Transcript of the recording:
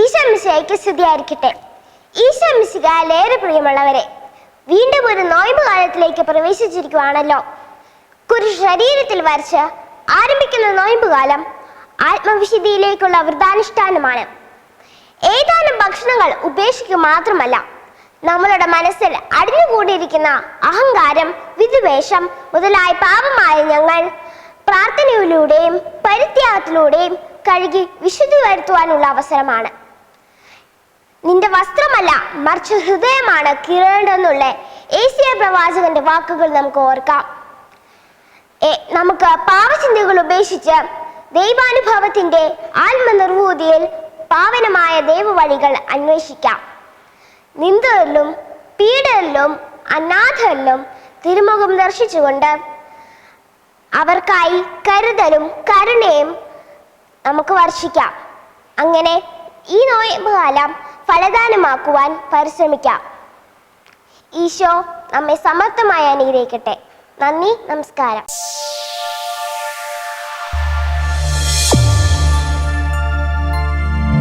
ഈശോമിശിഹായ്ക്ക് സ്തുതിയായിരിക്കട്ടെ. ലേറെ പ്രിയമുള്ളവരെ വീണ്ടും ഒരു നോയമ്പ് കാലത്തിലേക്ക് പ്രവേശിച്ചിരിക്കുവാണല്ലോ. കുരു ശരീരത്തിൽ വരച്ച് ആരംഭിക്കുന്ന നോയമ്പ് കാലം ആത്മവിശുദ്ധിയിലേക്കുള്ള വൃതാനുഷ്ഠാനമാണ് ഏതാനും ഭക്ഷണങ്ങൾ ഉപേക്ഷിക്കുക മാത്രമല്ല നമ്മളുടെ മനസ്സിൽ അടിഞ്ഞുകൂടിയിരിക്കുന്ന അഹങ്കാരം വിദ്വേഷം മുതലായ പാപമായ ഞങ്ങൾ പ്രാർത്ഥനയിലൂടെയും പരിത്യാഗത്തിലൂടെയും കഴുകി വിശുദ്ധി വരുത്തുവാനുള്ള അവസരമാണ്. നിന്റെ വസ്ത്രമല്ല മറിച്ച് ഹൃദയമാണ് കീഴേണ്ടെന്നുള്ള ഏസിയ പ്രവാചകന്റെ വാക്കുകൾ നമുക്ക് ഓർക്കാം. നമുക്ക് പാവചിന്തകൾ ഉപേക്ഷിച്ച് ദൈവാനുഭവത്തിന്റെ ആത്മനിർവൂതിയിൽ പാവനമായ ദൈവവഴികൾ അന്വേഷിക്കാം. നിന്ദയിലും പീഡയിലും അനാഥയിലും തിരുമുഖം ദർശിച്ചുകൊണ്ട് അവർക്കായി കരുതലും കരുണയും നമുക്ക് വർഷിക്കാം. അങ്ങനെ ഈ നോയമ്പ് കാലം ഫലദാനമാക്കുവാൻ പരിശ്രമിക്കാം. ഈശോ നമ്മെ സമർത്ഥമായി അനുഗ്രഹിക്കട്ടെ. നന്ദി നമസ്കാരം.